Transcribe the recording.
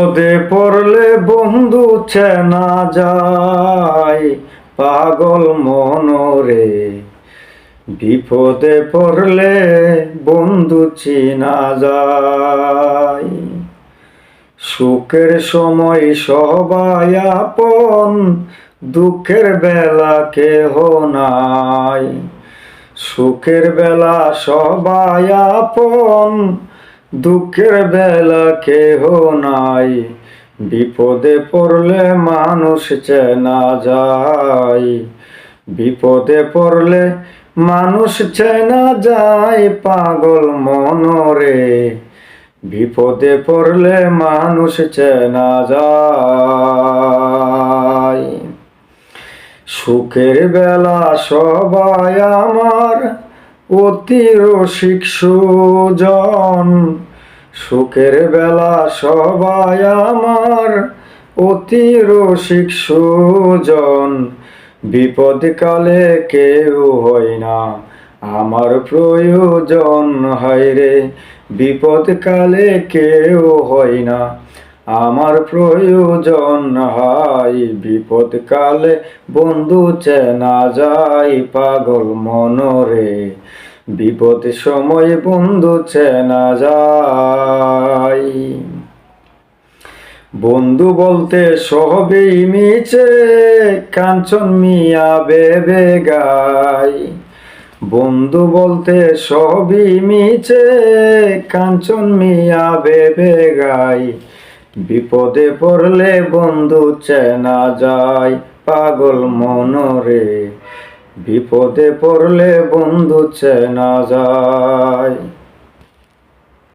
পদে পড়লে বন্ধু চেনা যায়, পাগল মনরে। বিপদে পড়লে বন্ধু চিনা যায়। সুখের সময় সবাই আপন, দুঃখের বেলা কেহ নাই। সুখের বেলা সবাই আপন দুঃখের বেলা কেহ নাই। বিপদে পড়লে মানুষ চেনা যায়। বিপদে পড়লে মানুষ চেনা যায় পাগল মনরে। বিপদে পড়লে মানুষ চেনা যায়। সুখের বেলা সবাই আমার অতি রসিক সুজন, সুখের বেলা সবাই আমার। অতি রসিক সুজন, বিপদকালে কেউ হয় না। আমার প্রয়োজন হয় রে, বিপদকালে কেউ হয় না। আমার প্রয়োজন হয় বিপদকালে বন্ধু চেনা যায় পাগল মনরে। বিপদ সময় বন্ধু চেনা যায়। বন্ধু বলতে সবেই মিছে, কাঞ্চন মিয়া বেবে গাই বন্ধু বলতে সবই মিছে, কাঞ্চন মিয়া বেবে গাই বিপদে পড়লে বন্ধু চেনা যায় পাগল মনরে। বিপদে পড়লে বন্ধু চেনা যায়।